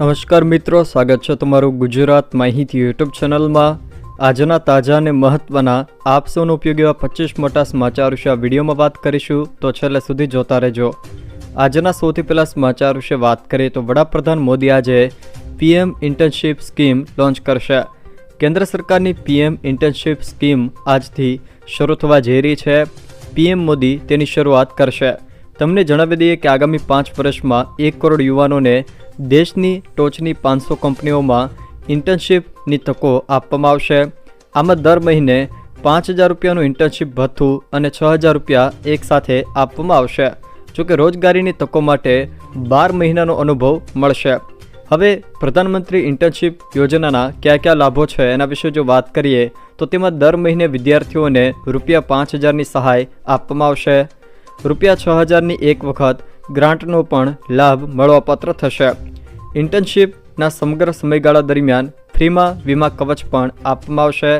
નમસ્કાર મિત્રો, સ્વાગત છે તમારું ગુજરાત માહિતી યુટ્યુબ ચેનલમાં. આજના તાજા અને મહત્વના આપસોનો ઉપયોગ એવા પચીસ મોટા સમાચાર વિશે આ વિડીયોમાં વાત કરીશું, તો છેલ્લે સુધી જોતા રહેજો. આજના સૌથી પહેલાં સમાચાર વિશે વાત કરીએ તો વડાપ્રધાન મોદી આજે પીએમ ઇન્ટર્નશીપ સ્કીમ લોન્ચ કરશે. કેન્દ્ર સરકારની પીએમ ઇન્ટર્નશીપ સ્કીમ આજથી શરૂ થવા જઈ રહી છે. પીએમ મોદી તેની શરૂઆત કરશે. તમને જણાવી દઈએ કે આગામી પાંચ વર્ષમાં એક કરોડ યુવાનોને દેશની ટોચની પાંચસો કંપનીઓમાં ઇન્ટર્નશીપની તકો આપવામાં આવશે. આમાં દર મહિને પાંચ હજાર રૂપિયાનું ઇન્ટર્નશીપ ભથ્થું અને છ હજાર રૂપિયા એકસાથે આપવામાં આવશે. જોકે રોજગારીની તકો માટે બાર મહિનાનો અનુભવ મળશે. હવે પ્રધાનમંત્રી ઇન્ટર્નશીપ યોજનાના કયા કયા લાભો છે એના વિશે જો વાત કરીએ, તો તેમાં દર મહિને વિદ્યાર્થીઓને રૂપિયા પાંચ હજારની સહાય આપવામાં આવશે. રૂપિયા છ હજારની એક વખત ગ્રાન્ટનો પણ લાભ મળવાપાત્ર થશે. ઇન્ટર્નશીપના સમગ્ર સમયગાળા દરમિયાન ફ્રીમાં વીમા કવચ પણ આપવામાં આવશે.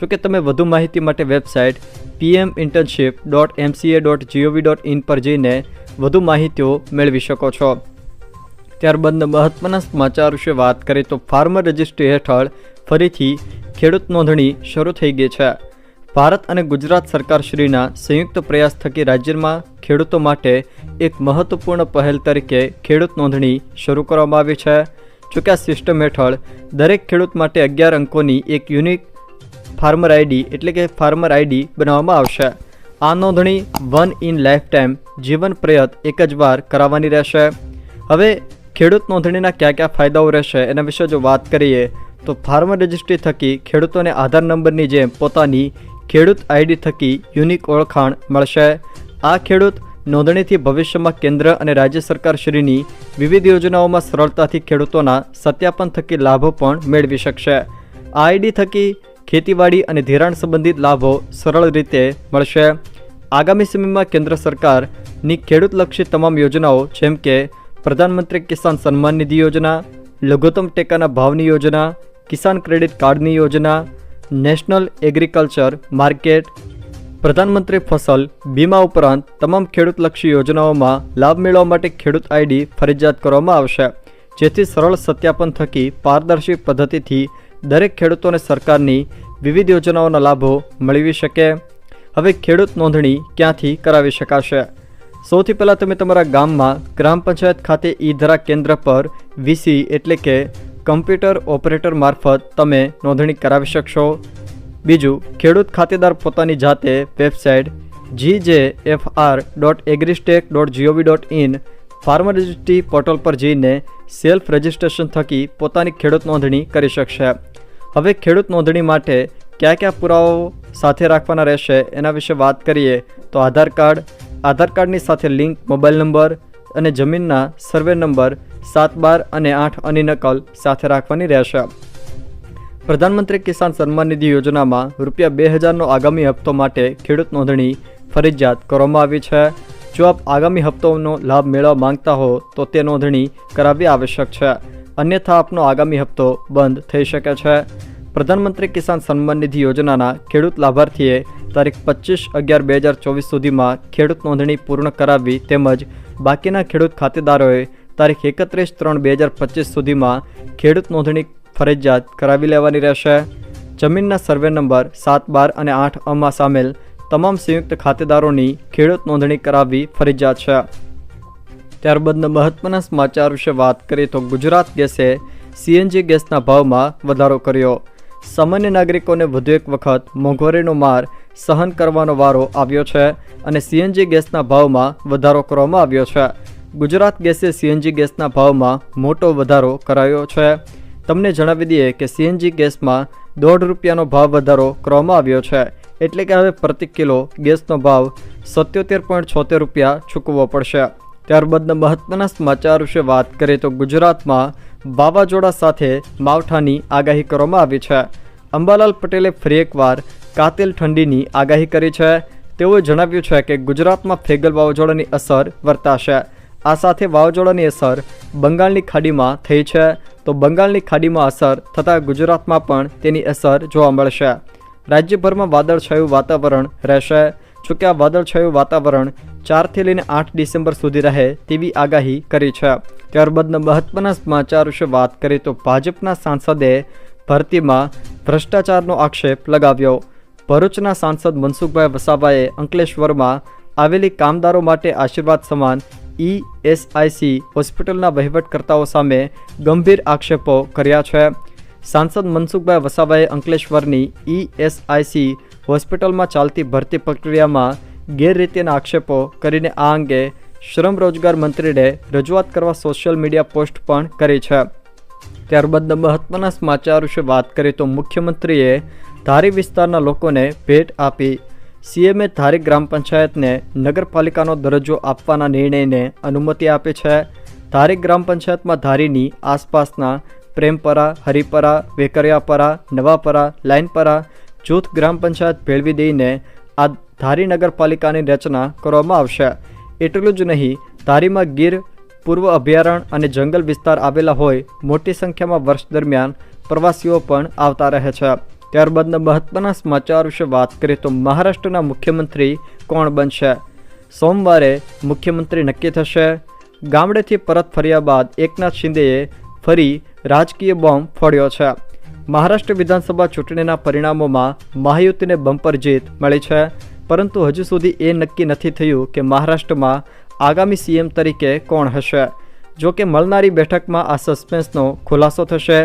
જોકે તમે વધુ માહિતી માટે website PM internship dot MCA dot GOV dot IN પર જઈને વધુ માહિતીઓ મેળવી શકો છો. ત્યારબાદ મહત્વના સમાચાર વિશે વાત કરીએ તો ફાર્મર રજિસ્ટ્રી હેઠળ ફરીથી ખેડૂત નોંધણી શરૂ થઈ ગઈ છે. ભારત અને ગુજરાત સરકારશ્રીના સંયુક્ત પ્રયાસ થકી રાજ્યમાં ખેડૂતો માટે એક મહત્વપૂર્ણ પહેલ તરીકે ખેડૂત નોંધણી શરૂ કરવામાં આવી છે. જોકે આ સિસ્ટમ હેઠળ દરેક ખેડૂત માટે અગિયાર અંકોની એક યુનિક ફાર્મર આઈડી એટલે કે ફાર્મર આઈડી બનાવવામાં આવશે. આ નોંધણી વન ઇન લાઈફ ટાઈમ જીવન પ્રયત એક જ વાર કરાવવાની રહેશે. હવે ખેડૂત નોંધણીના કયા કયા ફાયદાઓ રહેશે એના વિશે જો વાત કરીએ, તો ફાર્મર રજિસ્ટ્રી થકી ખેડૂતોને આધાર નંબરની જેમ પોતાની ખેડૂત આઈડી થકી યુનિક ઓળખાણ મળશે. આ ખેડૂત નોંધણીથી ભવિષ્યમાં કેન્દ્ર અને રાજ્ય સરકારશ્રીની વિવિધ યોજનાઓમાં સરળતાથી ખેડૂતોના સત્યાપન થકી લાભો પણ મેળવી શકશે. આ આઈડી થકી ખેતીવાડી અને ધિરાણ સંબંધિત લાભો સરળ રીતે મળશે. આગામી સમયમાં કેન્દ્ર સરકારની ખેડૂતલક્ષી તમામ યોજનાઓ જેમ કે પ્રધાનમંત્રી કિસાન સન્માન નિધિ યોજના, લઘુત્તમ ટેકાના ભાવની યોજના, કિસાન ક્રેડિટ કાર્ડની યોજના નેશનલ એગ્રીકલ્ચર માર્કેટ. પ્રધાનમંત્રી ફસલ બીમા ઉપરાંત તમામ ખેડૂતલક્ષી યોજનાઓમાં લાભ મેળવવા માટે ખેડૂત આઈડી ફરજિયાત કરવામાં આવશે, જેથી સરળ સત્યાપન થકી પારદર્શી પદ્ધતિથી દરેક ખેડૂતોને સરકારની વિવિધ યોજનાઓના લાભો મેળવી શકે. હવે ખેડૂત નોંધણી ક્યાંથી કરાવી શકાશે? સૌથી પહેલાં તમે તમારા ગામમાં ગ્રામ પંચાયત ખાતે ઈ ધરા કેન્દ્ર પર વીસી એટલે કે કમ્પ્યુટર ઓપરેટર મારફત તમે નોંધણી કરાવી શકશો. બીજું, ખેડૂત ખાતેદાર પોતાની જાતે website G J F R dot agristack dot GOV dot IN farmer registry portal પર જઈને સેલ્ફ રજિસ્ટ્રેશન થકી પોતાની ખેડૂત નોંધણી કરી શકશે. હવે ખેડૂત નોંધણી માટે કયા કયા પુરાવાઓ સાથે રાખવાના રહેશે એના વિશે વાત કરીએ તો આધાર કાર્ડ, આધાર કાર્ડની સાથે લિંક, મોબાઈલ નંબર અને જમીનના સર્વે નંબર સાત, બાર અને આઠ અની નકલ સાથે રાખવાની રહેશે. પ્રધાનમંત્રી કિસાન સન્માન નિધિ યોજનામાં રૂપિયા બે હજારનો આગામી હપ્તો માટે ખેડૂત નોંધણી ફરજિયાત કરવામાં આવી છે. જો આપ આગામી હપ્તોનો લાભ મેળવવા માંગતા હો, તો તે નોંધણી કરાવવી આવશ્યક છે. અન્યથા આપનો આગામી હપ્તો બંધ થઈ શકે છે. પ્રધાનમંત્રી કિસાન સન્માન નિધિ યોજનાના ખેડૂત લાભાર્થીએ તારીખ પચીસ અગિયાર બે હજાર ચોવીસ સુધીમાં ખેડૂત નોંધણી પૂર્ણ કરાવવી તેમજ બાકીના ખેડૂત ખાતેદારોએ તારીખ એકત્રીસ ત્રણ બે હજાર પચીસ સુધીમાં ખેડૂત નોંધણી ફરજિયાત કરાવી લેવાની રહેશે. જમીનના સર્વે નંબર સાત બાર અને આઠ અમાં સામેલ તમામ સંયુક્ત ખાતેદારોની ખેડૂત નોંધણી કરાવવી ફરજિયાત છે. ત્યારબાદના મહત્વના સમાચાર વિશે વાત કરીએ તો ગુજરાત ગેસે સીએનજી ગેસના ભાવમાં વધારો કર્યો. સામાન્ય નાગરિકોને વધુ એક વખત મોંઘવારીનો માર સહન કરવાનો વારો આવ્યો છે અને સીએનજી ગેસના ભાવમાં વધારો કરવામાં આવ્યો છે. ગુજરાત ગેસે સીએનજી ગેસના ભાવમાં મોટો વધારો કરાયો છે. તમને જણાવી દઈએ કે સીએનજી ગેસમાં દોઢ રૂપિયાનો ભાવ વધારો કરવામાં આવ્યો છે. એટલે કે હવે પ્રતિ કિલો ગેસનો ભાવ સત્યોતેર પોઈન્ટ છોતેર રૂપિયા ચૂકવવો પડશે. ત્યારબાદના મહત્વના સમાચાર વિશે વાત કરીએ તો ગુજરાતમાં વાવાઝોડા સાથે માવઠાની આગાહી કરવામાં આવી છે. અંબાલાલ પટેલે ફરી એકવાર કાતિલ ઠંડીની આગાહી કરી છે. તેઓએ જણાવ્યું છે કે ગુજરાતમાં ફેગલ વાવાઝોડાની અસર વર્તાશે. આ સાથે વાવાઝોડાની અસર બંગાળની ખાડીમાં થઈ છે. તો બંગાળની ખાડીમાં અસર થતાં ગુજરાતમાં પણ તેની અસર જોવા મળશે. રાજ્યભરમાં વાદળછાયું વાતાવરણ રહેશે. જોકે આ વાદળછાયું વાતાવરણ ચારથી લઈને આઠ ડિસેમ્બર સુધી રહે તેવી આગાહી કરી છે. ત્યારબાદના મહત્વના સમાચાર વિશે વાત કરીએ તો ભાજપના સાંસદે ભરતીમાં ભ્રષ્ટાચારનો આક્ષેપ લગાવ્યો. ભરૂચના સાંસદ મનસુખભાઈ વસાવાએ અંકલેશ્વરમાં આવેલી કામદારો માટે આશીર્વાદ સમાન ઈએસઆઈસી હોસ્પિટલના વહીવટકર્તાઓ સામે ગંભીર આક્ષેપો કર્યા છે. સાંસદ મનસુખભાઈ વસાવાએ અંકલેશ્વરની ઈએસઆઈસી હોસ્પિટલમાં ચાલતી ભરતી પ્રક્રિયામાં ગેરરીતિના આક્ષેપો કરીને આ અંગે શ્રમ રોજગાર મંત્રીને રજૂઆત કરવા સોશિયલ મીડિયા પોસ્ટ પણ કરી છે. ત્યારબાદ મહત્વના સમાચાર વિશે વાત કરીએ તો મુખ્યમંત્રીએ ધારી વિસ્તારના લોકોને ભેટ આપી સીએમએ ધારી ગ્રામ પંચાયતને નગરપાલિકાનો દરજ્જો આપવાના નિર્ણયને અનુમતિ આપી છે. ધારી ગ્રામ પંચાયતમાં ધારીની આસપાસના પ્રેમપરા, હરિપરા, વેકરિયાપરા, નવાપરા, લાઇનપરા, જૂથ ગ્રામ પંચાયત ભેળવી દઈને આ ધારી નગરપાલિકાની રચના કરવામાં આવશે. એટલું જ નહીં, ધારીમાં ગીર, પૂર્વ અભયારણ્ય અને જંગલ વિસ્તાર આવેલા હોય, મોટી સંખ્યામાં વર્ષ દરમિયાન પ્રવાસીઓ પણ આવતા રહે છે. ત્યારબાદના મહત્વના સમાચાર વિશે વાત કરીએ તો મહારાષ્ટ્રના મુખ્યમંત્રી કોણ બનશે? સોમવારે મુખ્યમંત્રી નક્કી થશે. ગામડેથી પરત ફર્યા બાદ એકનાથ શિંદેએ ફરી રાજકીય બોમ્બ ફોડ્યો છે. મહારાષ્ટ્ર વિધાનસભા ચૂંટણીના પરિણામોમાં મહાયુતિને બમ્પર જીત મળી છે. પરંતુ હજુ સુધી એ નક્કી નથી થયું કે મહારાષ્ટ્રમાં આગામી સીએમ તરીકે કોણ હશે. જો કે મળનારી બેઠકમાં આ સસ્પેન્સનો ખુલાસો થશે.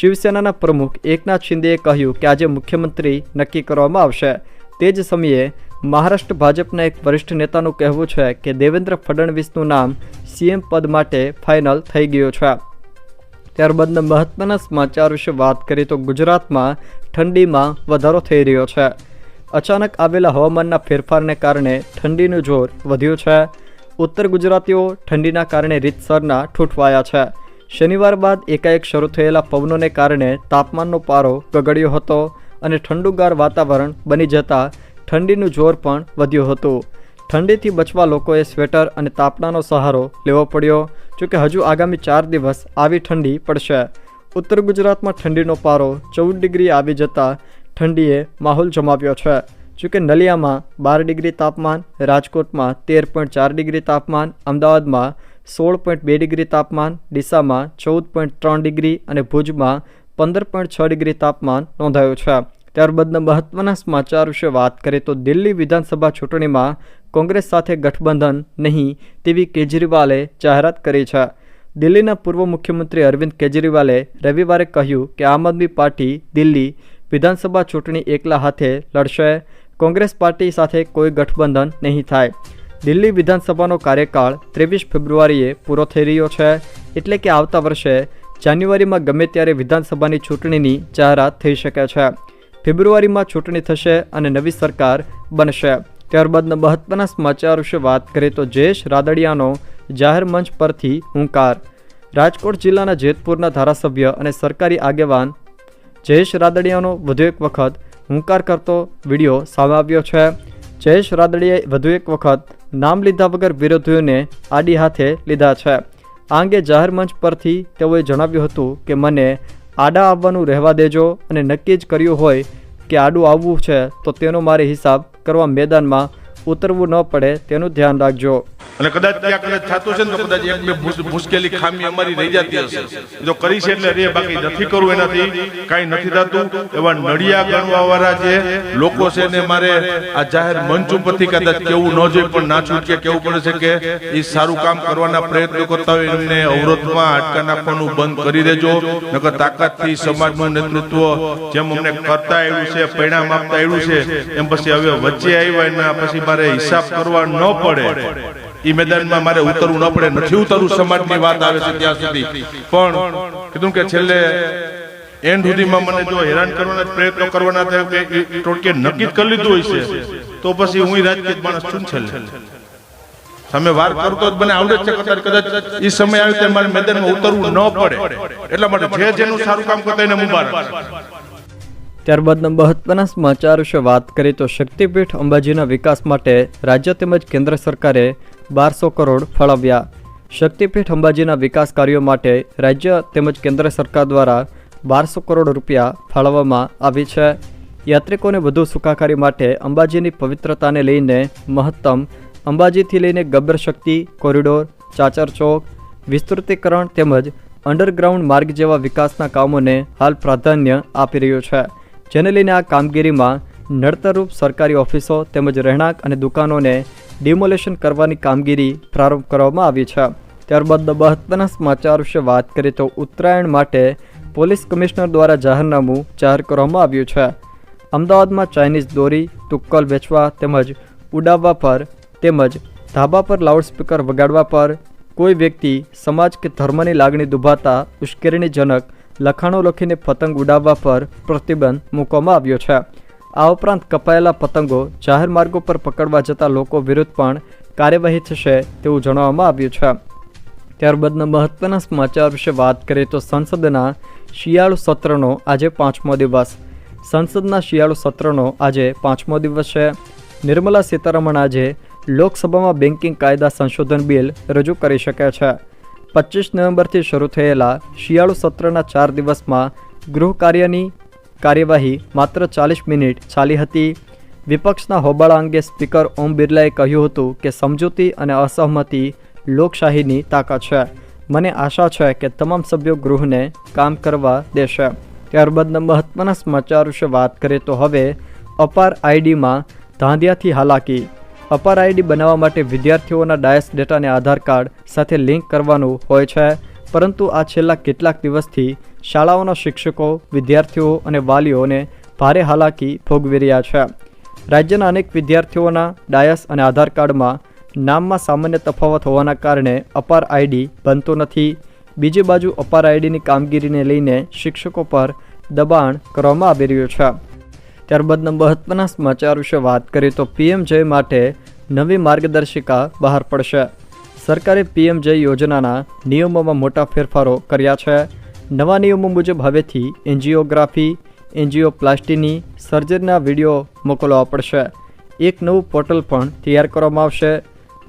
શિવસેનાના પ્રમુખ એકનાથ શિંદેએ કહ્યું કે આજે મુખ્યમંત્રી નક્કી કરવામાં આવશે. તે જ સમયે મહારાષ્ટ્ર ભાજપના એક વરિષ્ઠ નેતાનું કહેવું છે કે દેવેન્દ્ર ફડણવીસનું નામ સીએમ પદ માટે ફાઇનલ થઈ ગયું છે. ત્યારબાદના મહત્વના સમાચાર વિશે વાત કરીએ તો ગુજરાતમાં ઠંડીમાં વધારો થઈ રહ્યો છે. અચાનક આવેલા હવામાનના ફેરફારને કારણે ઠંડીનું જોર વધ્યું છે. ઉત્તર ગુજરાતીઓ ઠંડીના કારણે રીતસરના ઠૂંઠવાયા છે. શનિવાર બાદ એકાએક શરૂ થયેલા પવનોને કારણે તાપમાનનો પારો ગગડ્યો હતો અને ઠંડુગાર વાતાવરણ બની જતાં ઠંડીનું જોર પણ વધ્યું હતું. ઠંડીથી બચવા લોકોએ સ્વેટર અને તાપણાનો સહારો લેવો પડ્યો, જોકે હજુ આગામી ચાર દિવસ આવી ઠંડી પડશે. ઉત્તર ગુજરાતમાં ઠંડીનો પારો ચૌદ ડિગ્રી આવી જતાં ઠંડીએ માહોલ જમાવ્યો છે, જોકે નલિયામાં બાર ડિગ્રી તાપમાન, રાજકોટમાં તેર પોઈન્ટ ચાર ડિગ્રી તાપમાન, અમદાવાદમાં સોળ પોઈન્ટ બે ડિગ્રી તાપમાન, ડીસામાં ચૌદ પોઈન્ટ ત્રણ ડિગ્રી અને ભુજમાં પંદર પોઈન્ટ છ ડિગ્રી તાપમાન નોંધાયું છે. ત્યારબાદના મહત્વના સમાચાર વિશે વાત કરીએ તો દિલ્હી વિધાનસભા ચૂંટણીમાં કોંગ્રેસ સાથે ગઠબંધન નહીં તેવી કેજરીવાલે જાહેરાત કરી છે. દિલ્હીના પૂર્વ મુખ્યમંત્રી અરવિંદ કેજરીવાલે રવિવારે કહ્યું કે આમ આદમી પાર્ટી દિલ્હી વિધાનસભા ચૂંટણી એકલા હાથે લડશે. કોંગ્રેસ પાર્ટી સાથે કોઈ ગઠબંધન નહીં થાય. દિલ્હી વિધાનસભાનો કાર્યકાળ ત્રેવીસ ફેબ્રુઆરીએ પૂરો થઈ રહ્યો છે, એટલે કે આવતા વર્ષે જાન્યુઆરીમાં ગમે ત્યારે વિધાનસભાની ચૂંટણીની જાહેરાત થઈ શકે છે. ફેબ્રુઆરીમાં ચૂંટણી થશે અને નવી સરકાર બનશે. ત્યારબાદના મહત્વના સમાચાર વિશે વાત કરીએ તો જયેશ રાદડિયાનો જાહેર મંચ પરથી હુંકાર. રાજકોટ જિલ્લાના જેતપુરના ધારાસભ્ય અને સરકારી આગેવાન જયેશ રાદડિયાનો વધુ એક વખત હુંકાર કરતો વીડિયો સામે આવ્યો છે. જયેશ રાદડિયાએ વધુ એક વખત નામ લીધા વગર વિરોધીઓને આડી હાથે લીધા છે. આ અંગે જાહેર મંચ પરથી તેઓએ જણાવ્યું હતું કે, મને આડા આવવાનું રહેવા દેજો અને નક્કી જ કર્યું હોય કે આડું આવવું છે, તો તેનો મારે હિસાબ કરવા મેદાનમાં ઉતરવું ન પડે તેનું ધ્યાન રાખજો. અને કદાચ ત્યાં કદાચ થતું છે ને તો કદાચ એક બે મુશ્કેલી ખામી અમારી રહી જતી હશે. જો કરી છે એટલે રે, બાકી નથી કરવું એનાથી. કાંઈ નથી થતું. એવા નડિયા ગણવા વાળા જે લોકો છે ને મારે આ જાહેર મંચ ઉપરથી કદાચ કેવું ન જોઈએ, પણ ના છૂટકે કેવું પડે છે કે એ સારું કામ કરવાના પ્રયત્નો કરતા હોય એમને અવરોધમાં અટકા નાખવાનું બંધ કરી દેજો. નકર તાકાતથી સમાજમાં નેતૃત્વ જેમ અમને કરતા આવ્યું છે, પરિણામ આપતા આવ્યું છે, એમ પછી હવે વચ્ચે આવ્યા એના પછી મારે હિસાબ કરવા ન પડે. એ મેદાનમાં મારે ઉતરવું ન પડે. નથી ઉતરવું, સમાજની વાત આવે છે ત્યાં સુધી. પણ કીધું કે છેલ્લે એન્ડ સુધીમાં મને જો હેરાન કરવાના પ્રયત્નો કરવાના થયો કે ટોટકે નક્કી કરી લીધું હોય છે, તો પછી હું રાજકીય માણસ છું છે તમે વાર કરતો જ મને આવડે છે કદાચ કદાચ એ સમય આવે ત્યારે મારે મેદાનમાં ઉતરવું ન પડે. એટલા માટે જે જેનું સારું કામ કરતા એને મુબારક. ત્યારબાદના મહત્વના સમાચાર વિશે વાત કરીએ તો શક્તિપીઠ અંબાજીના વિકાસ માટે રાજ્ય તેમજ કેન્દ્ર સરકારે બારસો કરોડ ફાળવ્યા. શક્તિપીઠ અંબાજીના વિકાસ કાર્યો માટે રાજ્ય તેમજ કેન્દ્ર સરકાર દ્વારા બારસો કરોડ રૂપિયા ફાળવવામાં આવી છે. યાત્રિકોને વધુ સુખાકારી માટે અંબાજીની પવિત્રતાને લઈને મહત્તમ અંબાજીથી લઈને ગબ્બર શક્તિ, કોરિડોર, ચાચર ચોક, વિસ્તૃતીકરણ તેમજ અંડરગ્રાઉન્ડ માર્ગ જેવા વિકાસના કામોને હાલ પ્રાધાન્ય આપી રહ્યું છે. જેને લઈને આ કામગીરીમાં નડતરરૂપ સરકારી ઓફિસો તેમજ રહેણાંક અને દુકાનોને ડિમોલેશન કરવાની કામગીરી પ્રારંભ કરવામાં આવી છે. ત્યારબાદ મહત્વના સમાચાર વિશે વાત કરીએ તો ઉત્તરાયણ માટે પોલીસ કમિશનર દ્વારા જાહેરનામું જાહેર કરવામાં આવ્યું છે. અમદાવાદમાં ચાઇનીઝ દોરી, તુક્કલ વેચવા તેમજ ઉડાવવા પર તેમજ ધાબા પર લાઉડસ્પીકર વગાડવા પર કોઈ વ્યક્તિ સમાજ કે ધર્મની લાગણી દુભાતા ઉશ્કેરણીજનક લખાણો લખીને પતંગ ઉડાવવા પર પ્રતિબંધ મૂકવામાં આવ્યો છે. આ ઉપરાંત કપાયેલા પતંગો જાહેર માર્ગો પર પકડવા જતા લોકો વિરુદ્ધ પણ કાર્યવાહી થશે તેવું જણાવવામાં આવ્યું છે. ત્યારબાદના મહત્વના સમાચાર વિશે વાત કરીએ તો સંસદના શિયાળુ સત્રનો આજે પાંચમો દિવસ. સંસદના શિયાળુ સત્રનો આજે પાંચમો દિવસ છે. નિર્મલા સીતારમણ આજે લોકસભામાં બેન્કિંગ કાયદા સંશોધન બિલ રજૂ કરી શકે છે. પચીસ નવેમ્બરથી શરૂ થયેલા શિયાળુ સત્રના ચાર દિવસમાં ગૃહ કાર્યની કાર્યવાહી માત્ર ચાલીસ મિનિટ ચાલી હતી. વિપક્ષના હોબાળા અંગે સ્પીકર ઓમ બિરલાએ કહ્યું હતું કે સમજૂતી અને અસહમતિ લોકશાહીની તાકાત છે. મને આશા છે કે તમામ સભ્યો ગૃહને કામ કરવા દેશે. ત્યારબાદ મહત્વના સમાચાર વિશે વાત કરીએ તો હવે અપાર આઈડીમાં ધાંધિયાથી હાલાકી અપાર આઈડી બનાવવા માટે વિદ્યાર્થીઓના ડાયસ ડેટાને આધાર કાર્ડ સાથે લિંક કરવાનું હોય છે. પરંતુ આ છેલ્લા કેટલાક દિવસથી શાળાઓના શિક્ષકો, વિદ્યાર્થીઓ અને વાલીઓને ભારે હાલાકી ભોગવી રહ્યા છે. રાજ્યના અનેક વિદ્યાર્થીઓના ડાયસ અને આધાર કાર્ડમાં નામમાં સામાન્ય તફાવત હોવાના કારણે અપાર આઈડી બનતું નથી. બીજી બાજુ અપાર આઈડીની કામગીરીને લઈને શિક્ષકો પર દબાણ કરવામાં આવી રહ્યું છે. ત્યારબાદના મહત્વના સમાચાર વિશે વાત કરીએ તો પીએમ જય માટે નવી માર્ગદર્શિકા બહાર પડશે. સરકારે પીએમ જય યોજનાના નિયમોમાં મોટા ફેરફારો કર્યા છે. નવા નિયમો મુજબ હવેથી એન્જિયોગ્રાફી, એન્જિયોપ્લાસ્ટીની સર્જરીના વીડિયો મોકલવા પડશે. એક નવું પોર્ટલ પણ તૈયાર કરવામાં આવશે.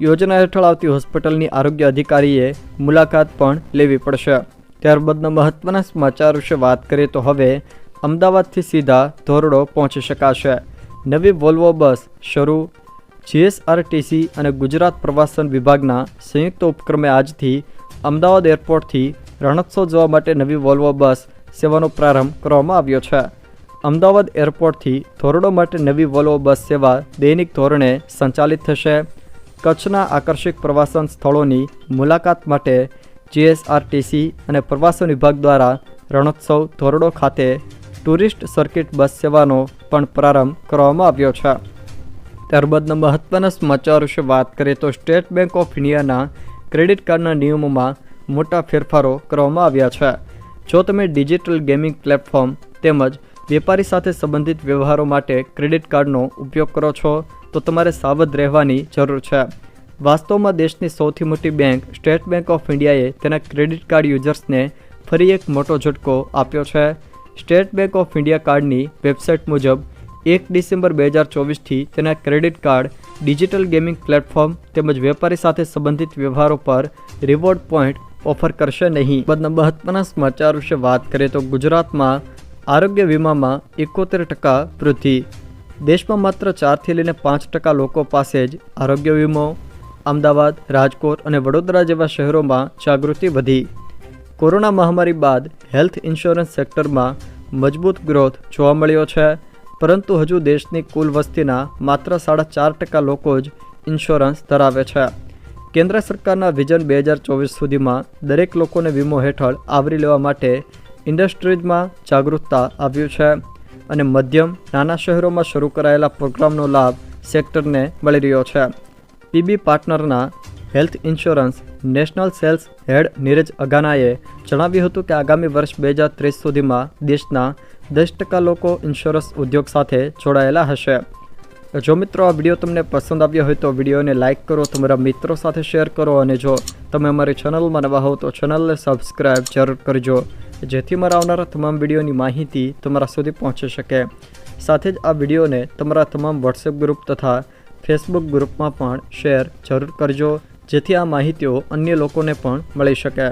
યોજના હેઠળ આવતી હોસ્પિટલની આરોગ્ય અધિકારીએ મુલાકાત પણ લેવી પડશે. ત્યારબાદના મહત્વના સમાચાર વિશે વાત કરીએ તો હવે અમદાવાદથી સીધા ધોરડો પહોંચી શકાશે. નવી વોલ્વો બસ શરૂ. જીએસઆરટીસી અને ગુજરાત પ્રવાસન વિભાગના સંયુક્ત ઉપક્રમે આજથી અમદાવાદ એરપોર્ટથી રણોત્સવ જવા માટે નવી વોલ્વો બસ સેવાનો પ્રારંભ કરવામાં આવ્યો છે. અમદાવાદ એરપોર્ટથી ધોરડો માટે નવી વોલ્વો બસ સેવા દૈનિક ધોરણે સંચાલિત થશે. કચ્છના આકર્ષક પ્રવાસન સ્થળોની મુલાકાત માટે જીએસઆરટીસી અને પ્રવાસન વિભાગ દ્વારા રણોત્સવ ધોરડો ખાતે ટુરિસ્ટ સર્કિટ બસ સેવાનો પણ પ્રારંભ કરવામાં આવ્યો છે. ત્યારબાદના મહત્વના સમાચાર વિશે વાત કરીએ તો સ્ટેટ બેંક ઓફ ઇન્ડિયાના ક્રેડિટ કાર્ડના નિયમોમાં મોટા ફેરફારો કરવામાં આવ્યા છે. જો તમે ડિજિટલ ગેમિંગ પ્લેટફોર્મ તેમજ વેપારી સાથે સંબંધિત વ્યવહારો માટે ક્રેડિટ કાર્ડનો ઉપયોગ કરો છો, તો તમારે સાવધ રહેવાની જરૂર છે. વાસ્તવમાં દેશની સૌથી મોટી બેંક સ્ટેટ બેંક ઓફ ઇન્ડિયાએ તેના ક્રેડિટ કાર્ડ યુઝર્સને ફરી એક મોટો ઝટકો આપ્યો છે. સ્ટેટ બેંક ઓફ ઇન્ડિયા કાર્ડની વેબસાઇટ મુજબ એક ડિસેમ્બર બે હજાર ચોવીસથી તેના credit card, digital gaming platform તેમજ વેપારી સાથે સંબંધિત વ્યવહારો પર રિવોર્ડ પોઈન્ટ ઓફર કરશે નહીં. બાદના મહત્વના સમાચાર વિશે વાત કરીએ તો ગુજરાતમાં આરોગ્ય વીમામાં એકોતેર ટકા વૃદ્ધિ. દેશમાં માત્ર ચારથી લઈને પાંચ ટકા લોકો પાસે જ આરોગ્ય વીમો. અમદાવાદ, રાજકોટ અને વડોદરા જેવા શહેરોમાં જાગૃતિ વધી. કોરોના મહામારી બાદ હેલ્થ ઇન્સ્યોરન્સ સેક્ટરમાં મજબૂત ગ્રોથ જોવા મળ્યો છે. પરંતુ હજુ દેશની કુલ વસ્તીના માત્ર સાડા ચાર ટકા લોકો જ ઇન્સ્યોરન્સ ધરાવે છે. કેન્દ્ર સરકારના વિઝન બે હજાર ચોવીસ સુધીમાં દરેક લોકોને વીમો હેઠળ આવરી લેવા માટે ઇન્ડસ્ટ્રીઝમાં જાગૃતતા આવ્યું છે અને મધ્યમ, નાના શહેરોમાં શરૂ કરાયેલા પ્રોગ્રામનો લાભ સેક્ટરને મળી રહ્યો છે. PB પાર્ટનરના health insurance national sales head Neeraj અગાનાએ જણાવ્યું હતું કે આગામી વર્ષ બે હજાર ત્રીસ સુધીમાં દેશના દસ ટકા લોકો ઇન્સ્યોરન્સ ઉદ્યોગ સાથે જોડાયેલા હશે. જો મિત્રો આ વીડિયો તમને પસંદ આવ્યો હોય તો વિડીયોને લાઇક કરો, તમારા મિત્રો સાથે શેર કરો અને જો તમે અમારી ચેનલમાં નવા હો તો ચેનલને સબસ્ક્રાઈબ જરૂર કરજો, જેથી મારા આવનારા તમામ વિડીયોની માહિતી તમારા સુધી પહોંચી શકે. સાથે જ આ વિડીયોને તમારા તમામ વોટ્સએપ ગ્રુપ તથા ફેસબુક ગ્રુપમાં પણ શેર જરૂર કરજો. જેથી આ માહિતીઓ અન્ય લોકોને પણ મળી શકે.